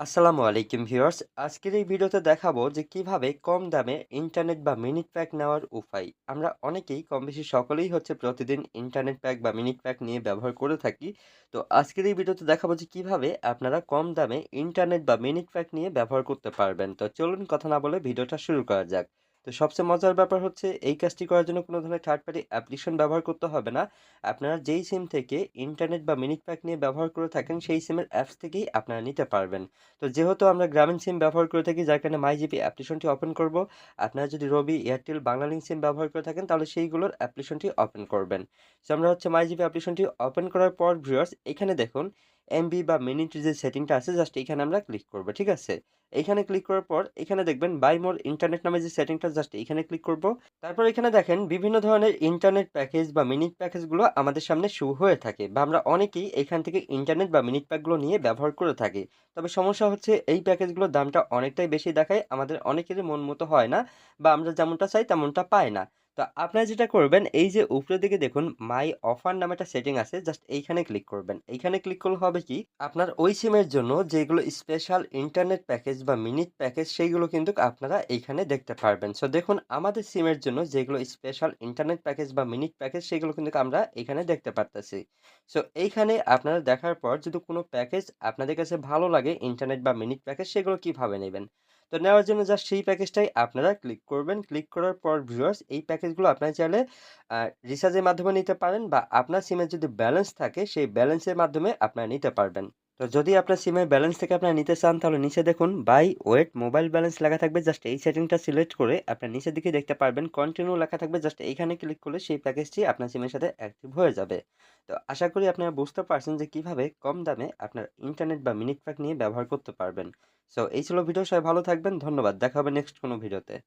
আসসালামু আলাইকুম ভিউয়ার্স। আজকের এই ভিডিওতে দেখাবো যে কীভাবে কম দামে ইন্টারনেট বা মিনিট প্যাক নেওয়ার উপায়। আমরা অনেকেই কম বেশি সকলেই হচ্ছে প্রতিদিন ইন্টারনেট প্যাক বা মিনিট প্যাক নিয়ে ব্যবহার করে থাকি। তো আজকের এই ভিডিওতে দেখাবো যে কীভাবে আপনারা কম দামে ইন্টারনেট বা মিনিট প্যাক নিয়ে ব্যবহার করতে পারবেন। তো চলুন কথা না বলে ভিডিওটা শুরু করা যাক। তো সবচেয়ে মজার ব্যাপার হচ্ছে, এই কাজটি করার জন্য কোনো ধরনের থার্ড পার্টি অ্যাপ্লিকেশন ব্যবহার করতে হবে না। আপনারা যেই সিম থেকে ইন্টারনেট বা মিনিট প্যাক নিয়ে ব্যবহার করে থাকেন, সেই সিমের অ্যাপস থেকেই আপনারা নিতে পারবেন। তো যেহেতু আমরা গ্রামীণ সিম ব্যবহার করে থাকি, যার কারণে মাই জিপি অ্যাপ্লিকেশনটি ওপেন করব, আপনারা যদি রবি এয়ারটেল বাংলালিংক সিম ব্যবহার করে থাকেন, তাহলে সেইগুলোর অ্যাপ্লিকেশনটি ওপেন করবেন। সো আমরা হচ্ছে মাই জিপি অ্যাপ্লিকেশনটি ওপেন করার পর ভিউয়ার্স এখানে দেখুন এমবি বা মিনিটের যে সেটিংটা আছে জাস্ট এখানে আমরা ক্লিক করব, ঠিক আছে? এখানে ক্লিক করার পর, এখানে দেখবেন বাই মোর ইন্টারনেট নামে যে সেটিংটা জাস্ট এখানে ক্লিক করব। তারপর এখানে দেখেন বিভিন্ন ধরনের ইন্টারনেট প্যাকেজ বা মিনিট প্যাকেজগুলো আমাদের সামনে শো হয়ে থাকে বা আমরা অনেকেই এখান থেকে ইন্টারনেট বা মিনিট প্যাকগুলো নিয়ে ব্যবহার করে থাকি। তবে সমস্যা হচ্ছে এই প্যাকেজগুলোর দামটা অনেকটাই বেশি দেখায়, আমাদের অনেকেরই মন মতো হয় না বা আমরা যেমনটা চাই তেমনটা পাই না। তো আপনারা যেটা করবেন, এই যে উপরের দিকে দেখুন মাই অফার নামে একটা সেটিং আছে জাস্ট এইখানে ক্লিক করবেন। এইখানে ক্লিক করলে হবে কি, আপনার ওই সিমের জন্য যেগুলো স্পেশাল ইন্টারনেট প্যাকেজ বা মিনিট প্যাকেজ সেইগুলো কিন্তু আপনারা এইখানে দেখতে পারবেন। সো দেখুন, আমাদের সিমের জন্য যেগুলো স্পেশাল ইন্টারনেট প্যাকেজ বা মিনিট প্যাকেজ সেগুলো কিন্তু আমরা এখানে দেখতে পারতেছি। সো এইখানে আপনারা দেখার পর যদি কোনো প্যাকেজ আপনাদের কাছে ভালো লাগে ইন্টারনেট বা মিনিট প্যাকেজ সেগুলো কীভাবে নেবেন? তো নেওয়ার জন্য জাস্ট সেই প্যাকেজটাই আপনারা ক্লিক করবেন। ক্লিক করার পর ভিউয়ার্স এই প্যাকেজগুলো আপনারা চাইলে রিচার্জের মাধ্যমে নিতে পারেন বা আপনার সিমের যদি ব্যালেন্স থাকে, সেই ব্যালেন্সের মাধ্যমে আপনারা নিতে পারবেন। তো যদি আপনার সিমের ব্যালেন্স থেকে আপনারা নিতে চান, তাহলে নিচে দেখুন বাই ওয়েট মোবাইল ব্যালেন্স লেখা থাকবে। জাস্ট এই সেটিংটা সিলেক্ট করে আপনার নিচের দিকে দেখতে পারবেন। কন্টিনিউ লেখা থাকবে। জাস্ট এইখানে ক্লিক করলে সেই প্যাকেজটি আপনার সিমের সাথে অ্যাক্টিভ হয়ে যাবে। তো আশা করি আপনারা বুঝতে পারছেন যে কীভাবে কম দামে আপনার ইন্টারনেট বা মিনিট প্যাক নিয়ে ব্যবহার করতে পারবেন। সো এই ছিল ভিডিও। সবাই ভালো থাকবেন। ধন্যবাদ। দেখা হবে নেক্সট কোনো ভিডিওতে